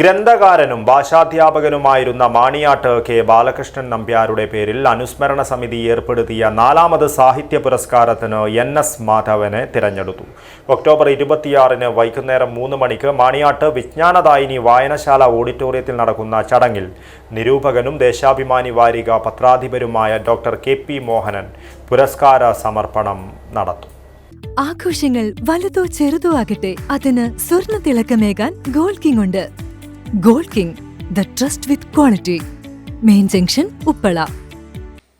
ഗ്രന്ഥകാരനും ഭാഷാധ്യാപകനുമായിരുന്ന മാണിയാട്ട് കെ ബാലകൃഷ്ണൻ നമ്പ്യാരുടെ പേരിൽ അനുസ്മരണ സമിതി ഏർപ്പെടുത്തിയ നാലാമത് സാഹിത്യ പുരസ്കാരത്തിന് എൻ എസ് മാധവനെ തിരഞ്ഞെടുത്തു. ഒക്ടോബർ ഇരുപത്തിയാറിന് വൈകുന്നേരം മൂന്ന് മണിക്ക് മാണിയാട്ട് വിജ്ഞാനദായിനി വായനശാല ഓഡിറ്റോറിയത്തിൽ നടക്കുന്ന ചടങ്ങിൽ നിരൂപകനും ദേശാഭിമാനി വാരിക പത്രാധിപരുമായ ഡോക്ടർ കെ പി മോഹനൻ പുരസ്കാര സമർപ്പണം നടത്തും. ആഘോഷങ്ങൾ വലുതോ ചെറുതോ ആകട്ടെ അതിന് സ്വർണ തിളക്കമേകാൻ ഗോൾഡ് കിങ് ഉണ്ട്. Gold king the trust with quality main junction Uppala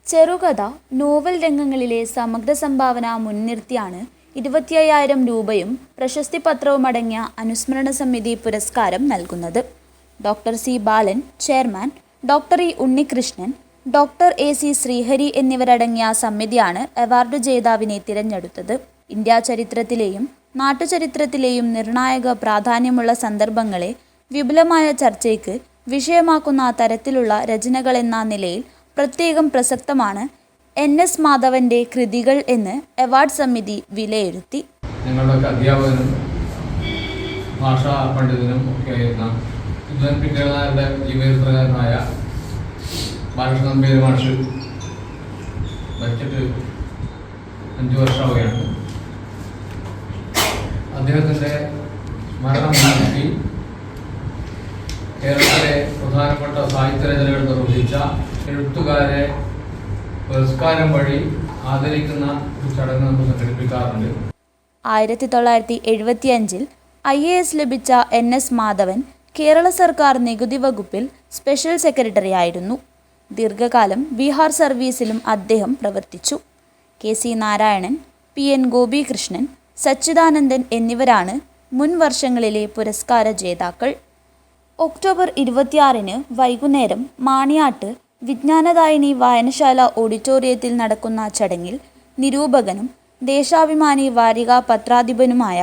ചെറുകഥ നോവൽ രംഗങ്ങളിലെ സമഗ്ര സംഭാവന മുൻനിർത്തിയാണ് ഇരുപത്തിയ്യായിരം രൂപയും പ്രശസ്തി പത്രവും അടങ്ങിയ അനുസ്മരണ സമിതി പുരസ്കാരം നൽകുന്നത്. Doctor C Balan chairman doctor E Unnikrishnan doctor A C Sreehari എന്നിവരടങ്ങിയ സമിതിയാണ് അവാർഡ് ജേതാവിനെ തിരഞ്ഞെടുത്തത്. ഇന്ത്യാ ചരിത്രത്തിലെയും നാട്ടുചരിത്രത്തിലെയും നിർണായക പ്രാധാന്യമുള്ള സന്ദർഭങ്ങളെ വിപുലമായ ചർച്ചയ്ക്ക് വിഷയമാക്കുന്ന തരത്തിലുള്ള രചനകളെന്ന നിലയിൽ പ്രത്യേകം പ്രസക്തമാണ് എൻ എസ് മാധവന്റെ കൃതികൾ എന്ന് അവാർഡ് സമിതി വിലയിരുത്തി. ഭാഷാ പണ്ഡിതനും വർഷമാവുകയാണ്. അദ്ദേഹത്തിന്റെ മരണം മുൻനിർത്തി കേരളത്തിലെ പ്രധാനപ്പെട്ട സാഹിത്യ രചനകൾ നിർവഹിച്ച എഴുത്തുകാരെ പുരസ്കാരം വഴി ആദരിക്കുന്ന ഒരു ചടങ്ങ് നമ്മൾ സംഘടിപ്പിക്കാറുണ്ട്. ആയിരത്തി തൊള്ളായിരത്തി എഴുപത്തിയഞ്ചിൽ ഐ എ എസ് ലഭിച്ച എൻ എസ് മാധവൻ കേരള സർക്കാർ നികുതി വകുപ്പിൽ സ്പെഷ്യൽ സെക്രട്ടറി ആയിരുന്നു ദീർഘകാലം ബീഹാർ സർവീസിലും അദ്ദേഹം പ്രവർത്തിച്ചു. K C Narayanan P N Gopikrishnan Sachidanandan എന്നിവരാണ് മുൻ വർഷങ്ങളിലെ പുരസ്കാര ജേതാക്കൾ. ഒക്ടോബർ ഇരുപത്തിയാറിന് വൈകുന്നേരം മാണിയാട്ട് വിജ്ഞാനദായിനി വായനശാല ഓഡിറ്റോറിയത്തിൽ നടക്കുന്ന ചടങ്ങിൽ നിരൂപകനും ദേശാഭിമാനി വാരിക പത്രാധിപനുമായ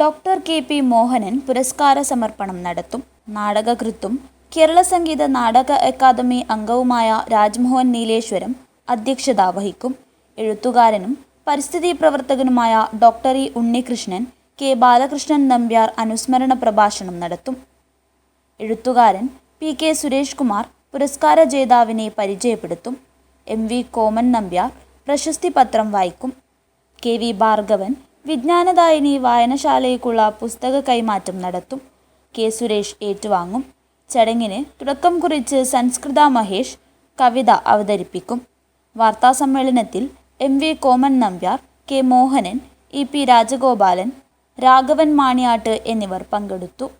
ഡോക്ടർ കെ പി മോഹനൻ പുരസ്കാര സമർപ്പണം നടത്തും. നാടകകൃത്തും കേരള സംഗീത നാടക അക്കാദമി അംഗവുമായ രാജ്മോഹൻ നീലേശ്വരം അധ്യക്ഷത വഹിക്കും. എഴുത്തുകാരനും പരിസ്ഥിതി പ്രവർത്തകനുമായ doctor E Unnikrishnan K Balakrishnan Nambiar അനുസ്മരണ പ്രഭാഷണം നടത്തും. എഴുത്തുകാരൻ പി കെ സുരേഷ് കുമാർ പുരസ്കാര ജേതാവിനെ പരിചയപ്പെടുത്തും. എം വി കോമൻ നമ്പ്യാർ പ്രശസ്തി പത്രം വായിക്കും. കെ വി ഭാർഗവൻ വിജ്ഞാനദായിനി വായനശാലയ്ക്കുള്ള പുസ്തക കൈമാറ്റം നടത്തും. കെ സുരേഷ് ഏറ്റുവാങ്ങും. ചടങ്ങിന് തുടക്കം കുറിച്ച് സംസ്കൃത മഹേഷ് കവിത അവതരിപ്പിക്കും. വാർത്താസമ്മേളനത്തിൽ M V Koman Nambiar K Mohanan E P Rajagopalan Raghavan Maniyat എന്നിവർ പങ്കെടുത്തു.